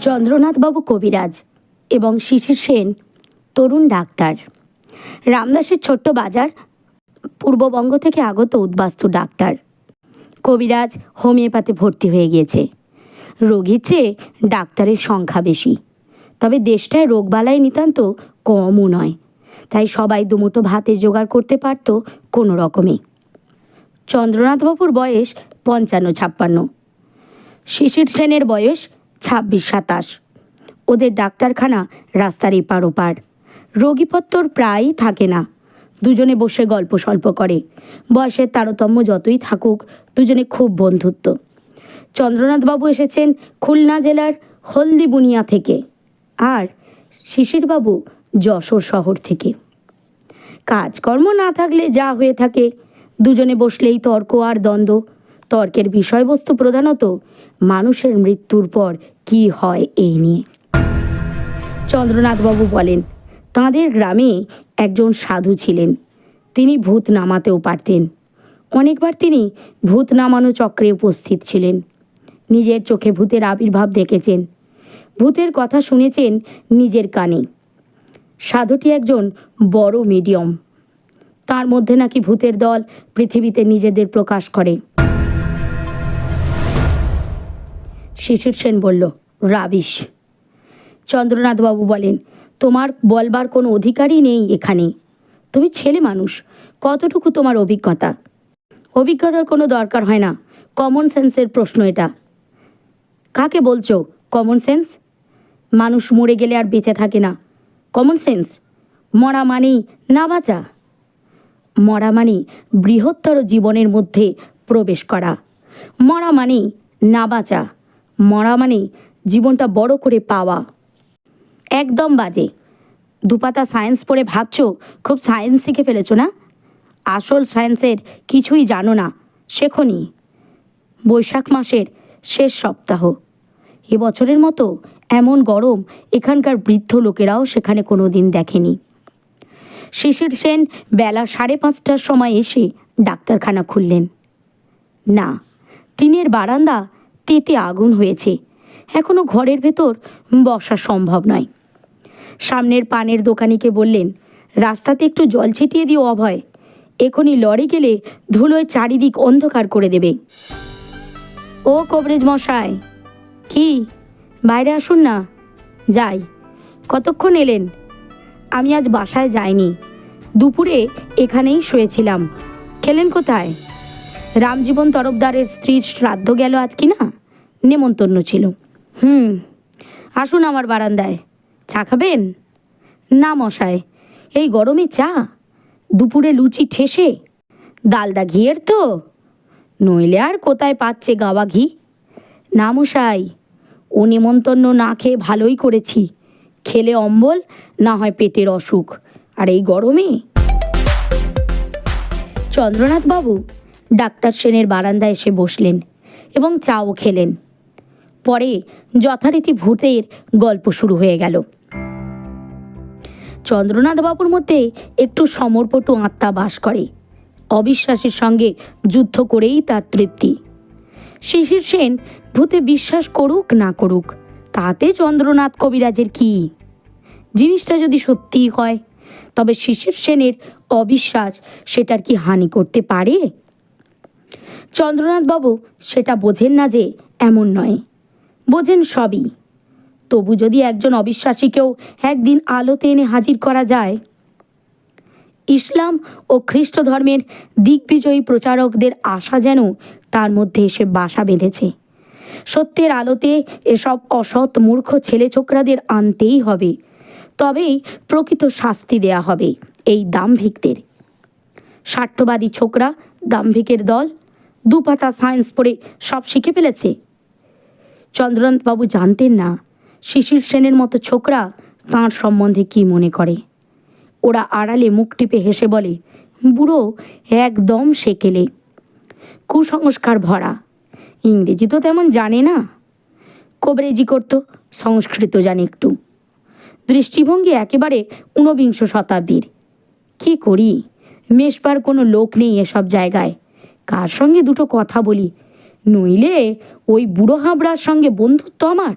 চন্দ্রনাথবাবু কবিরাজ এবং শিশির সেন তরুণ ডাক্তার। রামদাসের ছোট্ট বাজার পূর্ববঙ্গ থেকে আগত উদ্বাস্তু ডাক্তার। কবিরাজ হোমিওপ্যাথি ভর্তি হয়ে গিয়েছে। রোগীর চেয়ে ডাক্তারের সংখ্যা বেশি। তবে দেশটায় রোগবালাই নিতান্ত কমও নয়। তাই সবাই দুমুঠো ভাতের জোগাড় করতে পারত কোনো রকমে। চন্দ্রনাথবাবুর বয়স পঞ্চান্ন ছাপ্পান্ন। শিশির সেনের বয়স ছাব্বিশ সাতাশ। ওদের ডাক্তারখানা রাস্তার এপার ওপার। রোগীপত্তর প্রায়ই থাকে না। দুজনে বসে গল্প সল্প করে। বয়সের তারতম্য যতই থাকুক, দুজনে খুব বন্ধুত্ব। চন্দ্রনাথবাবু এসেছেন খুলনা জেলার হলদিবুনিয়া থেকে। আর শিশিরবাবু যশোর শহর থেকে। কাজকর্ম না থাকলে যা হয়ে থাকে, দুজনে বসলেই তর্ক আর দ্বন্দ্ব। তর্কের বিষয়বস্তু প্রধানত মানুষের মৃত্যুর পর কি হয় এই নিয়ে। চন্দ্রনাথবাবু বলেন, তাঁদের গ্রামে একজন সাধু ছিলেন। তিনি ভূত নামাতেও পারতেন। অনেকবার তিনি ভূত নামানো চক্রে উপস্থিত ছিলেন। নিজের চোখে ভূতের আবির্ভাব দেখেছেন। ভূতের কথা শুনেছেন নিজের কানে। সাধুটি একজন বড় মিডিয়াম তার মধ্যে নাকি ভূতের দল পৃথিবীতে নিজেদের প্রকাশ করে। শিশির সেন বলল, রাবিশ। চন্দ্রনাথবাবু বলেন, তোমার বলবার কোনো অধিকারই নেই এখানে। তুমি ছেলে মানুষ, কতটুকু তোমার অভিজ্ঞতা? অভিজ্ঞতার কোনো দরকার হয় না কমন সেন্সের প্রশ্ন এটা। কাকে বলছো কমন সেন্স মানুষ মরে গেলে আর বেঁচে থাকে না কমন সেন্স মরা মানেই না বাঁচা। মরা মানে বৃহত্তর জীবনের মধ্যে প্রবেশ করা। মরা মানে না বাঁচা। মরা মানে জীবনটা বড় করে পাওয়া। একদম বাজে। দুপাতা সায়েন্স পড়ে ভাবছ, খুব সায়েন্স শিখে ফেলেছো না? আসল সায়েন্সের কিছুই জানো না শেখনি বৈশাখ মাসের শেষ সপ্তাহ। এ বছরের মতো এমন গরম এখানকার বৃদ্ধ লোকেরাও সেখানে কোনো দিন দেখেনি। শিশির সেন বেলা সাড়ে পাঁচটার সময় এসে ডাক্তারখানা খুললেন। না, টিনের বারান্দা তেতে আগুন হয়েছে। এখনও ঘরের ভেতর বসা সম্ভব নয়। সামনের পানের দোকানিকে বললেন, রাস্তাতে একটু জল ছিটিয়ে দিও অভয়। এখনই লরি গেলে ধুলোয় চারিদিক অন্ধকার করে দেবে। ও কবরেজ মশাই, কি? বাইরে আসুন না। যাই, কতক্ষণ এলেন? আমি আজ বাসায় যাইনি। দুপুরে এখানেই শুয়েছিলাম। খেলেন কোথায়? রামজীবন তরফদারের স্ত্রীর শ্রাদ্ধ গেল আজ কি না? নেমন্তন্ন ছিল। হুম, আসুন আমার বারান্দায়। চা খাবেন? না মশায় এই গরমে চা? দুপুরে লুচি ঠেসে? ডালদা ঘিয়ের তো? নইলে আর কোথায় পাচ্ছে গাওয়া ঘি? না, মশাই। ও নেমন্তন্ন না খেয়ে ভালোই করেছি। খেলে অম্বল, না হয় পেটের অসুখ। আর এই গরমে? চন্দ্রনাথবাবু, ডাক্তার সেনের বারান্দায় এসে বসলেন এবং চাও খেলেন। পরে যথারীতি ভূতের গল্প শুরু হয়ে গেল। চন্দ্রনাথবাবুর মধ্যে একটু সমর্পটু আত্মা বাস করে। অবিশ্বাসের সঙ্গে যুদ্ধ করেই তার তৃপ্তি। শিশির সেন ভূতে বিশ্বাস করুক না করুক, তাতে চন্দ্রনাথ কবিরাজের কি? জিনিসটা যদি সত্যিই হয়, তবে শিশির সেনের অবিশ্বাস সেটার কি হানি করতে পারে? চন্দ্রনাথবাবু সেটা বোঝেন না যে এমন নয়। বোঝেন সবই। তবু যদি একজন অবিশ্বাসীকেও একদিন আলোতে এনে হাজির করা যায়। ইসলাম ও খ্রিস্ট ধর্মের দিগ্বিজয়ী প্রচারকদের আশা যেন তার মধ্যে এসে বাসা বেঁধেছে। সত্যের আলোতে এসব অসৎ মূর্খ ছেলে ছোকরাদের আনতেই হবে। তবেই প্রকৃত শাস্তি দেয়া হবে এই দাম্ভিকদের। স্বার্থবাদী ছোকরা, দাম্ভিকের দল, দুপাতা সায়েন্স পড়ে সব শিখে ফেলেছে। চন্দ্রনাথবাবু জানতেন না, শিশির সেনের মতো ছোকরা তাঁর সম্বন্ধে কি মনে করে। ওরা আড়ালে মুখ টিপে হেসে বলে, বুড়ো, একদম সেকেলে। কুসংস্কার ভরা। ইংরেজি তো তেমন জানে না। কবরেজি করতো, সংস্কৃত জানে একটু। দৃষ্টিভঙ্গি একেবারে ঊনবিংশ শতাব্দীর। কি করি? মেশবার কোনো লোক নেই এসব জায়গায়। কার সঙ্গে দুটো কথা বলি? নইলে ওই বুড়ো হাবড়ার সঙ্গে বন্ধুত্ব আমার?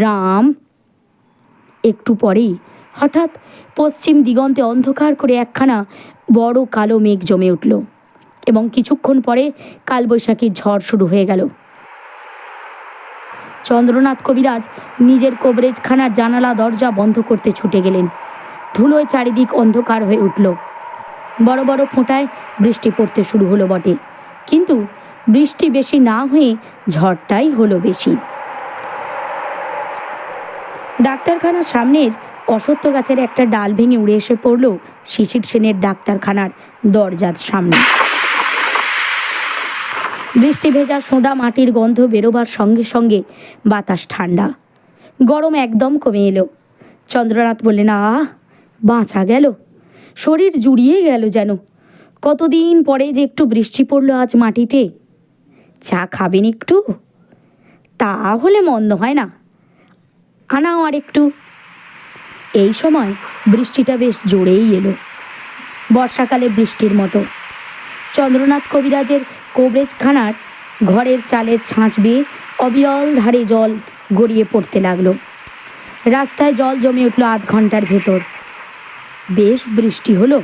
রাম। একটু পরেই হঠাৎ পশ্চিম দিগন্তে অন্ধকার করে একখানা বড় কালো মেঘ জমে উঠল এবং কিছুক্ষণ পরে কালবৈশাখীর ঝড় শুরু হয়ে গেল। চন্দ্রনাথ কবিরাজ নিজের কবরেজখানার জানালা দরজা বন্ধ করতে ছুটে গেলেন। ধুলোয় চারিদিক অন্ধকার হয়ে উঠল। বড় বড় ফোঁটায় বৃষ্টি পড়তে শুরু হলো বটে। কিন্তু বৃষ্টি বেশি না হয়ে ঝড়টাই হলো বেশি। ডাক্তারখানার সামনের অসত্য গাছের একটা ডাল ভেঙে উড়ে এসে পড়ল শিশির সেনের ডাক্তারখানার দরজার সামনে। বৃষ্টি ভেজা সোঁদা মাটির গন্ধ বেরোবার সঙ্গে সঙ্গে বাতাস ঠান্ডা। গরম একদম কমে এলো। চন্দ্রনাথ বললেন আহ বাঁচা গেল। শরীর জুড়িয়ে গেল যেন। কতদিন পরে যে একটু বৃষ্টি পড়ল আজ মাটিতে চা খাবেন একটু? তা হলে মন্দ হয় না। আনাও আর একটু। এই সময় বৃষ্টিটা বেশ জোরেই এলো। বর্ষাকালে বৃষ্টির মতো। চন্দ্রনাথ কবিরাজের কবরেজখানার ঘরের চালের ছাঁচ বেয়ে অবিরল ধারে জল গড়িয়ে পড়তে লাগল। রাস্তায় জল জমে উঠল আধ ঘণ্টার ভেতর। বেশ বৃষ্টি হলো।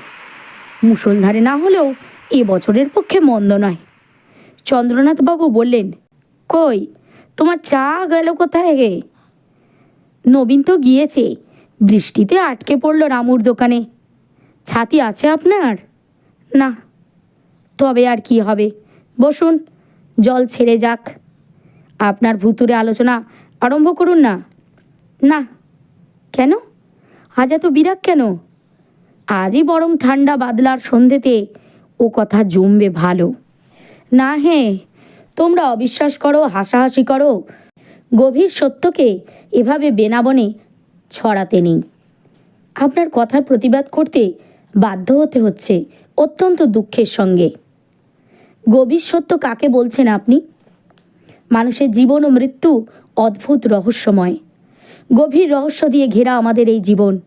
মুষলধারে না হলেও এ বছরের পক্ষে মন্দ নয়। চন্দ্রনাথবাবু বললেন, কই, তোমার চা গেল কোথায় গে নবীন তো গিয়েছে, বৃষ্টিতে আটকে পড়ল রামুর দোকানে। ছাতি আছে আপনার? না। তবে আর কি হবে? বসুন, জল ছেড়ে যাক। আপনার ভুতুরে আলোচনা আরম্ভ করুন না। না। কেন? আজ এত বিরাগ কেন? আজই বরং ঠান্ডা বাদলার সন্ধেতে ও কথা জমবে ভালো। না হে, তোমরা অবিশ্বাস করো, হাসাহাসি করো। গভীর সত্যকে এভাবে বেনাবনে ছড়াতে নেই। আপনার কথার প্রতিবাদ করতে বাধ্য হতে হচ্ছে অত্যন্ত দুঃখের সঙ্গে। গভীর সত্য কাকে বলছেন আপনি? মানুষের জীবন ও মৃত্যু অদ্ভুত রহস্যময়। গভীর রহস্য দিয়ে ঘেরা আমাদের এই জীবন।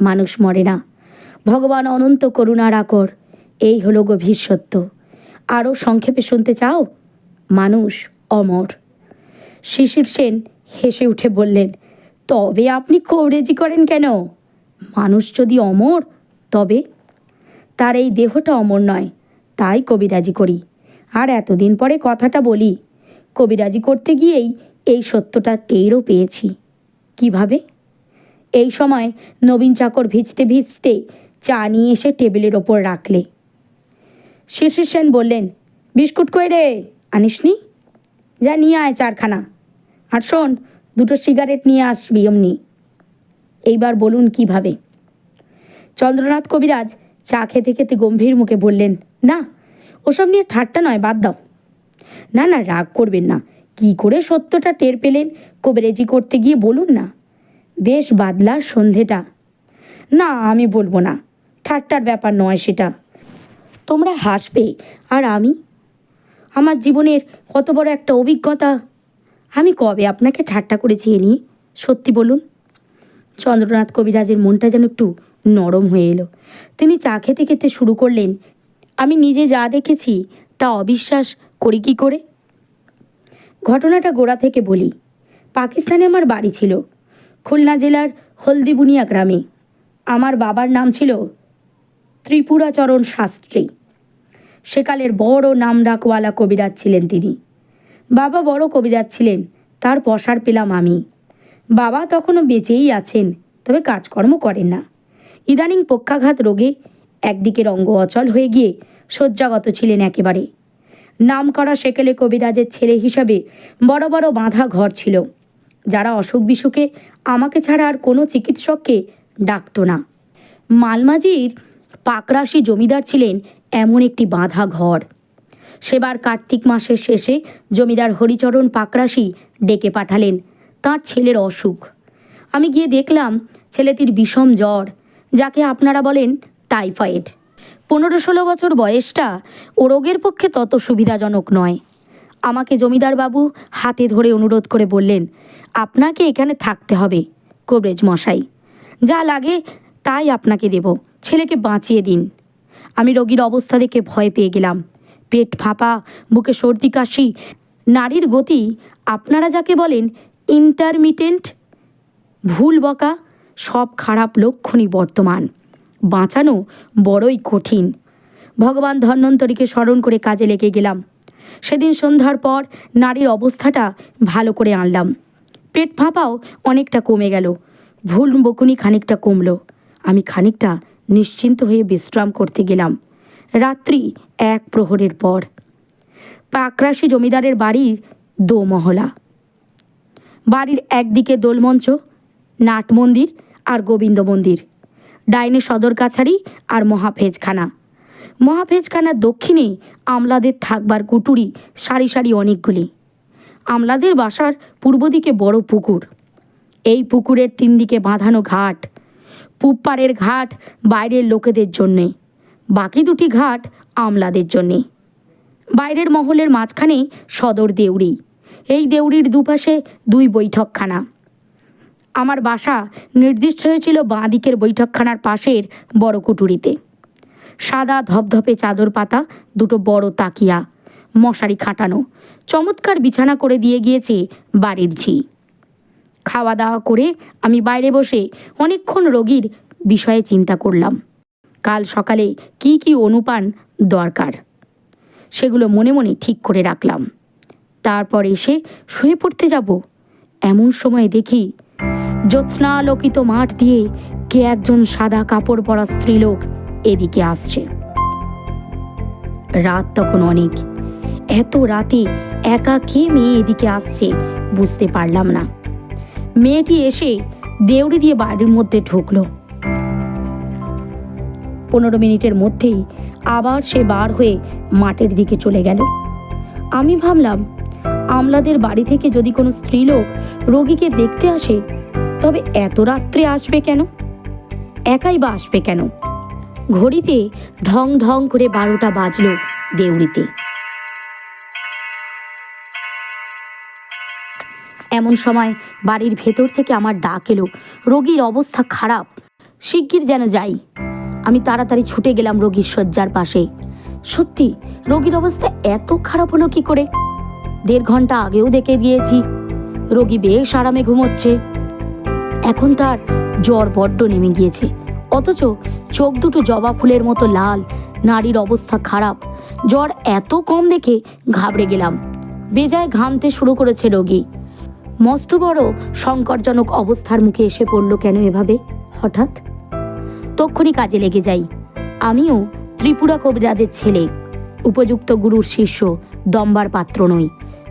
মানুষ মরে না। ভগবান অনন্ত করুণার আকর। এই হলো গভীর সত্য। আরও সংক্ষেপে শুনতে চাও? মানুষ অমর। শিশির সেন হেসে উঠে বললেন, তবে আপনি কবরেজি করেন কেন? মানুষ যদি অমর, তবে? তার এই দেহটা অমর নয়, তাই কবিরাজি করি। আর এতদিন পরে কথাটা বলি, কবিরাজি করতে গিয়েই এই সত্যটা টেরও পেয়েছি। কীভাবে? এই সময় নবীন চাকর ভিজতে ভিজতে চা নিয়ে এসে টেবিলের ওপর রাখলে। শিশির সেন বললেন, বিস্কুট কই রে? আনিসনি? যা, নিয়ে আয় চারখানা। আর শোন, দুটো সিগারেট নিয়ে আসবি অমনি। এইবার বলুন কীভাবে? চন্দ্রনাথ কবিরাজ চা খেতে খেতে গম্ভীর মুখে বললেন, না, ওসব নিয়ে ঠাট্টা নয়, বাদ দাও। না না, রাগ করবেন না। কি করে সত্যটা টের পেলেন? কবিরেজি করতে গিয়ে বলুন না। বেশ বাদলা সন্ধেটা। না, আমি বলব না। ঠাট্টার ব্যাপার নয় সেটা। তোমরা হাসবে। আর আমি? আমার জীবনের কত বড় একটা অভিজ্ঞতা। আমি কবে আপনাকে ঠাট্টা করেছি এ নিয়ে? সত্যি বলুন। চন্দ্রনাথ কবিরাজের মনটা যেন একটু নরম হয়ে এলো। তিনি চা খেতে খেতে শুরু করলেন, আমি নিজে যা দেখেছি, তা অবিশ্বাস করি কি করে? ঘটনাটা গোড়া থেকে বলি, পাকিস্তানে আমার বাড়ি ছিল, খুলনা জেলার হলদিবুনিয়া গ্রামে। আমার বাবার নাম ছিল ত্রিপুরাচরণ শাস্ত্রী। সেকালের বড় নাম ডাকওয়ালা কবিরাজ ছিলেন তিনি। বাবা বড় কবিরাজ ছিলেন, তার পসার পেলাম আমি। বাবা তখনও বেঁচেই আছেন, তবে কাজকর্ম করেন না। ইদানিং পক্ষাঘাত রোগে একদিকের অঙ্গ অচল হয়ে গিয়ে শয্যাগত ছিলেন একেবারে। নাম করা সেকেলে কবিরাজের ছেলে হিসাবে বড় বড় বাঁধা ঘর ছিল। যারা অসুখ বিসুখে আমাকে ছাড়া আর কোনো চিকিৎসককে ডাকতো না। মালমাজির পাকরাশি জমিদার ছিলেন এমন একটি বাঁধা ঘর। সেবার কার্তিক মাসের শেষে জমিদার হরিচরণ পাকরাশি ডেকে পাঠালেন তার ছেলের অসুখ। আমি গিয়ে দেখলাম ছেলেটির বিষম জ্বর, যাকে আপনারা বলেন টাইফয়েড। পনেরো ষোলো বছর বয়সটা ও রোগের পক্ষে তত সুবিধাজনক নয়। আমাকে জমিদার বাবু হাতে ধরে অনুরোধ করে বললেন, আপনাকে এখানে থাকতে হবে, কবরেজ মশাই। যা লাগে তাই আপনাকে দেব। ছেলেকে বাঁচিয়ে দিন। আমি রোগীর অবস্থা দেখে ভয় পেয়ে গেলাম। পেট ফাঁপা, বুকে সর্দি কাশি, নারীর গতি, আপনারা যাকে বলেন ইন্টারমিটেন্ট ভুল বকা, সব খারাপ লক্ষণই বর্তমান। বাঁচানো বড়ই কঠিন। ভগবান ধন্বন্তরীকে স্মরণ করে কাজে লেগে গেলাম। সেদিন সন্ধ্যার পর নারীর অবস্থাটা ভালো করে আনলাম। পেট ফাঁপাও অনেকটা কমে গেল। ভুল বকুনি খানিকটা কমলো। আমি খানিকটা নিশ্চিন্ত হয়ে বিশ্রাম করতে গেলাম। রাত্রি এক প্রহরের পর। পাকরাশি জমিদারের বাড়ির দোমহলা। বাড়ির একদিকে দোলমঞ্চ, নাট মন্দির আর গোবিন্দ মন্দির, ডাইনে সদর কাছারি আর মহাফেজখানা। মহাফেজখানার দক্ষিণে আমলাদের থাকবার কুটুরি, সারি সারি অনেকগুলি। আমলাদের বাসার পূর্ব দিকে বড় পুকুর। এই পুকুরের তিন দিকে বাঁধানো ঘাট পূব পাড়ের ঘাট বাইরের লোকেদের জন্যে, বাকি দুটি ঘাট আমলাদের জন্যে। বাইরের মহলের মাঝখানে সদর দেউড়ি, এই দেউড়ির দুপাশে দুই বৈঠকখানা। আমার বাসা নির্দিষ্ট হয়েছিল বাঁ দিকের বৈঠকখানার পাশের বড় কুটুরিতে। সাদা ধপধপে চাদর পাতা, দুটো বড় তাকিয়া, মশারি খাটানো, চমৎকার বিছানা করে দিয়ে গিয়েছে বাড়ির ঝি। খাওয়া দাওয়া করে আমি বাইরে বসে অনেকক্ষণ রোগীর বিষয়ে চিন্তা করলাম। কাল সকালে কি কি অনুপান দরকার? সেগুলো মনে মনে ঠিক করে রাখলাম। তারপর এসে শুয়ে পড়তে যাব। এমন সময় দেখি জ্যোৎস্নালোকিত মাঠ দিয়ে কে একজন সাদা কাপড় পরা স্ত্রীলোক এদিকে আসছে। রাত তখন অনেক। এত রাতে একা কে মেয়ে এদিকে আসছে বুঝতে পারলাম না। মেয়েটি এসে দেউড়ি দিয়ে বাড়ির মধ্যে ঢুকলো। পনেরো মিনিটের মধ্যেই আবার সে বার হয়ে মাঠের দিকে চলে গেল। আমি ভাবলাম, আমলাদের বাড়ি থেকে যদি কোনো স্ত্রীলোক রোগীকে দেখতে আসে, তবে এত রাত্রে আসবে কেন? একাই বা আসবে কেন? ঘড়িতে ঢং ঢং করে বারোটা বাজলো দেউড়িতে। এমন সময় বাড়ির ভেতর থেকে আমার ডাক এলো। রোগীর অবস্থা খারাপ। শিগগির যেন যাই। আমি তাড়াতাড়ি ছুটে গেলাম রোগীর শয্যার পাশে। সত্যি, রোগীর অবস্থা এত খারাপ হলো কি করে? দেড় ঘণ্টা আগেও দেখে দিয়েছি রোগী বেশ আরামে ঘুমোচ্ছে। এখন তার জ্বর বড্ড নেমে গিয়েছে। অথচ চোখ দুটো জবা ফুলের মতো লাল নারীর অবস্থা খারাপ। জ্বর এত কম দেখে ঘাবড়ে গেলাম। বেজায় ঘামতে শুরু করেছে রোগী। মস্ত বড় সংকটজনক অবস্থার মুখে এসে পড়ল কেন এভাবে? হঠাৎ? তক্ষুনি কাজে লেগে যাই। আমিও ত্রিপুরা কবিরাজের ছেলে, উপযুক্ত গুরুর শিষ্য, দম্বার পাত্র নই।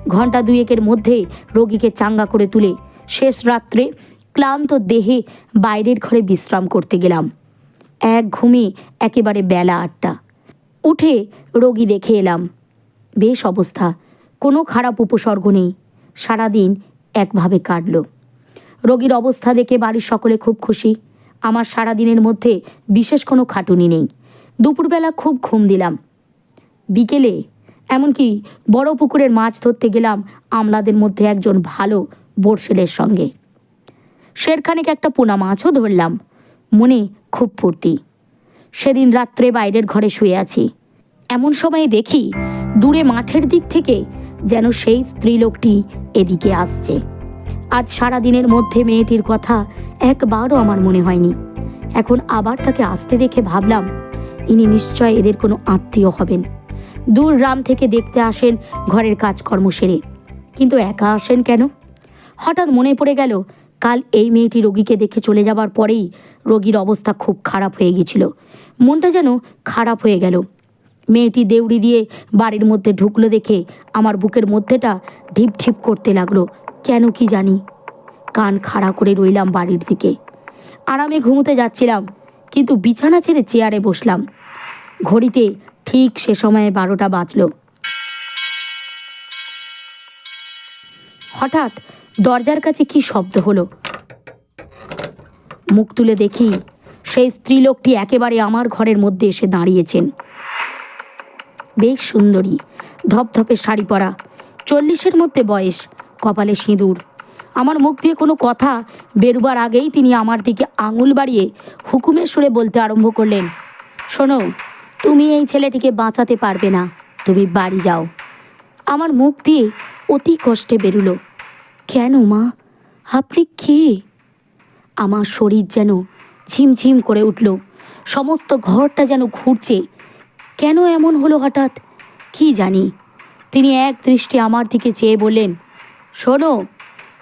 ঘণ্টা দুয়েকের মধ্যে রোগীকে চাঙ্গা করে তুলে শেষ রাত্রে ক্লান্ত দেহে বাইরের ঘরে বিশ্রাম করতে গেলাম। এক ঘুমে একেবারে বেলা আটটা। উঠে রোগী দেখে এলাম। বেশ অবস্থা, কোনো খারাপ উপসর্গ নেই। সারাদিন একভাবে কাটল। রোগীর অবস্থা দেখে বাড়ির সকলে খুব খুশি। আমার সারাদিনের মধ্যে বিশেষ কোনো খাটুনি নেই। দুপুরবেলা খুব ঘুম দিলাম। বিকেলে এমনকি বড় পুকুরের মাছ ধরতে গেলাম আমলাদের মধ্যে একজন ভালো বর্ষেলের সঙ্গে। শেরখানেক একটা পোনা মাছও ধরলাম। মনে খুব ফুর্তি। সেদিন রাত্রে বাইরের ঘরে শুয়ে আছি। এমন সময়ে দেখি দূরে মাঠের দিক থেকে যেন সেই স্ত্রীলোকটি এদিকে আসছে। আজ সারা দিনের মধ্যে মেয়েটির কথা একবারও আমার মনে হয়নি। এখন আবার তাকে আসতে দেখে ভাবলাম, ইনি নিশ্চয় এদের কোনো আত্মীয় হবেন। দূর গ্রাম থেকে দেখতে আসেন ঘরের কাজকর্ম সেরে। কিন্তু একা আসেন কেন? হঠাৎ মনে পড়ে গেল, কাল এই মেয়েটি রোগীকে দেখে চলে যাবার পরেই রোগীর অবস্থা খুব খারাপ হয়ে গিয়েছিল। মনটা যেন খারাপ হয়ে গেল। মেয়েটি দেউড়ি দিয়ে বাড়ির মধ্যে ঢুকলো দেখে আমার বুকের মধ্যেটা ঢিপ ঢিপ করতে লাগল। কেন কি জানি। কান খাড়া করে রইলাম বাড়ির দিকে। আরামে ঘুমোতে যাচ্ছিলাম, কিন্তু বিছানা ছেড়ে চেয়ারে বসলাম। ঘড়িতে ঠিক সে সময়ে বারোটা বাজলো। হঠাৎ দরজার কাছে কি শব্দ হলো? মুখ তুলে দেখি, সেই স্ত্রীলোকটি একেবারে আমার ঘরের মধ্যে এসে দাঁড়িয়েছেন। বেশ সুন্দরী। ধপধপে শাড়ি পরা। চল্লিশের মধ্যে বয়স, কপালে সিঁদুর। আমার মুখ দিয়ে কোনো কথা বেরুবার আগেই তিনি আমার দিকে আঙুল বাড়িয়ে হুকুমের সুরে বলতে আরম্ভ করলেন, শোনো, তুমি এই ছেলেটিকে বাঁচাতে পারবে না, তুমি বাড়ি যাও। আমার মুখ দিয়ে অতি কষ্টে বেরুলো, কেন মা? আপনি কে? আমার শরীর যেন ঝিমঝিম করে উঠল, সমস্ত ঘরটা যেন ঘুরছে কেন এমন হলো হঠাৎ? কি জানি। তিনি এক দৃষ্টি আমার দিকে চেয়ে বললেন, শোনো,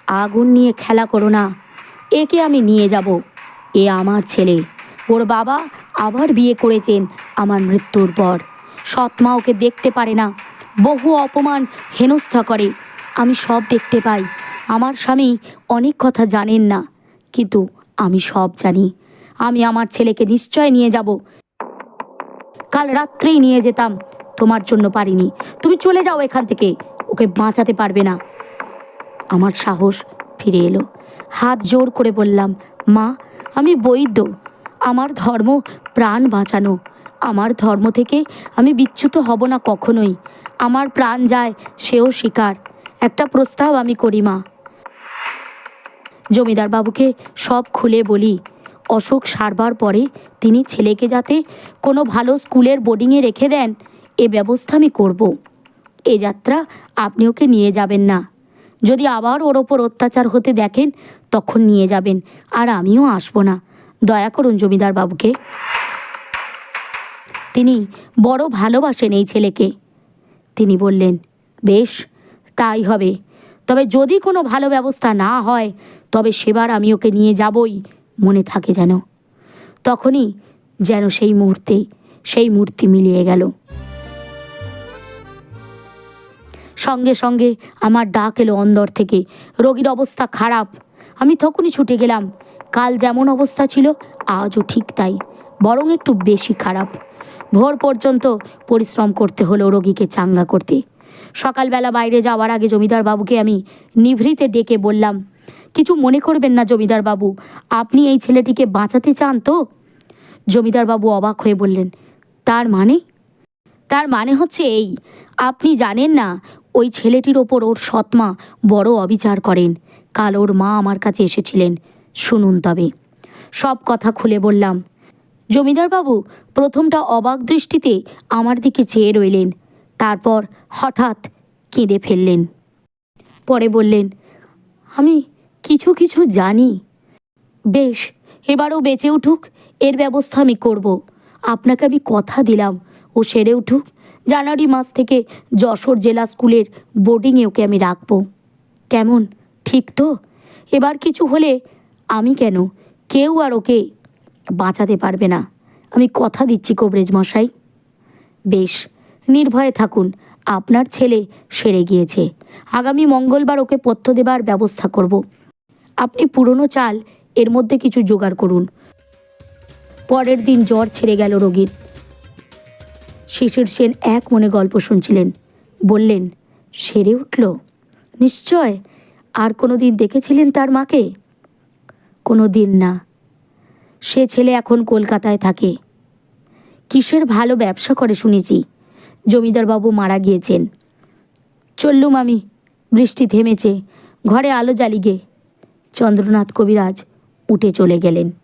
আগুন নিয়ে খেলা করো না। একে আমি নিয়ে যাব। এ আমার ছেলে। ওর বাবা আবার বিয়ে করেছেন আমার মৃত্যুর পর। সৎমা ওকে দেখতে পারে না। বহু অপমান হেনস্থা করে। আমি সব দেখতে পাই। আমার স্বামী অনেক কথা জানেন না। কিন্তু আমি সব জানি। আমি আমার ছেলেকে নিশ্চয় নিয়ে যাব। কাল রাত্রেই নিয়ে যেতাম। তোমার জন্য পারিনি। তুমি চলে যাও এখান থেকে। ওকে বাঁচাতে পারবে না। আমার সাহস ফিরে এলো। হাত জোর করে বললাম, মা, আমি বৈদ্য। আমার ধর্ম প্রাণ বাঁচানো। আমার ধর্ম থেকে আমি বিচ্যুত হব না কখনোই। আমার প্রাণ যায় সেও শিকার। একটা প্রস্তাব আমি করি, মা। জমিদার বাবুকে সব খুলে বলি। অসুখ সারবার পরে তিনি ছেলেকে যাতে কোনো ভালো স্কুলের বোর্ডিংয়ে রেখে দেন, এ ব্যবস্থা আমি করব। এ যাত্রা আপনি ওকে নিয়ে যাবেন না। যদি আবার ওর ওপর অত্যাচার হতে দেখেন, তখন নিয়ে যাবেন, আর আমিও আসব না। দয়া করুন জমিদার বাবুকে। তিনি বড় ভালোবাসেন এই ছেলেকে। তিনি বললেন, বেশ, তাই হবে। তবে যদি কোনো ভালো ব্যবস্থা না হয়, তবে সেবার আমি ওকে নিয়ে যাবই। মনে থাকে যেন। তখনই যেন সেই মুহূর্তে, সেই মূর্তি মিলিয়ে গেল। সঙ্গে সঙ্গে আমার ডাক এলো অন্দর থেকে, রোগীর অবস্থা খারাপ। আমি তখনই ছুটে গেলাম। কাল যেমন অবস্থা ছিল, আজও ঠিক তাই। বরং একটু বেশি খারাপ। ভোর পর্যন্ত পরিশ্রম করতে হলো রোগীকে চাঙ্গা করতে। সকালবেলা বাইরে যাওয়ার আগে জমিদার বাবুকে আমি নিভৃতে ডেকে বললাম কিছু মনে করবেন না, জমিদার বাবু। আপনি এই ছেলেটিকে বাঁচাতে চান তো? জমিদার বাবু অবাক হয়ে বললেন, তার মানে? তার মানে হচ্ছে এই, আপনি জানেন না, ওই ছেলেটির ওপর ওর সৎমা বড় অবিচার করেন। কাল ওর মা আমার কাছে এসেছিলেন, শুনুন তবে। সব কথা খুলে বললাম। জমিদার বাবু প্রথমটা অবাক দৃষ্টিতে আমার দিকে চেয়ে রইলেন, তারপর হঠাৎ কেঁদে ফেললেন। পরে বললেন, আমি কিছু কিছু জানি। বেশ, এবারও বেঁচে উঠুক, এর ব্যবস্থা আমি করব। আপনাকে আমি কথা দিলাম, ও সেরে উঠুক। জানুয়ারি মাস থেকে যশোর জেলা স্কুলের বোর্ডিংয়ে ওকে আমি রাখব। কেমন? ঠিক তো? এবার কিছু হলে আমি কেন? কেউ আর ওকে বাঁচাতে পারবে না। আমি কথা দিচ্ছি কবরেজ মশাই। বেশ, নির্ভয়ে থাকুন, আপনার ছেলে সেরে গিয়েছে। আগামী মঙ্গলবার ওকে পথ্য দেবার ব্যবস্থা করব। আপনি পুরনো চাল, এর মধ্যে কিছু জোগাড় করুন। পরের দিন জ্বর ছেড়ে গেল রোগীর। শিশির সেন এক মনে গল্প শুনছিলেন। বললেন, সেরে উঠল? নিশ্চয়? আর কোনো দিন দেখেছিলেন তার মাকে? কোনো দিন না। সে ছেলে এখন কলকাতায় থাকে। কিসের ভালো ব্যবসা করে শুনেছি। জমিদারবাবু মারা গিয়েছেন। চললুম আমি। বৃষ্টি থেমেছে। ঘরে আলো জ্বালিগে। চন্দ্রনাথ কবিরাজ উঠে চলে গেলেন।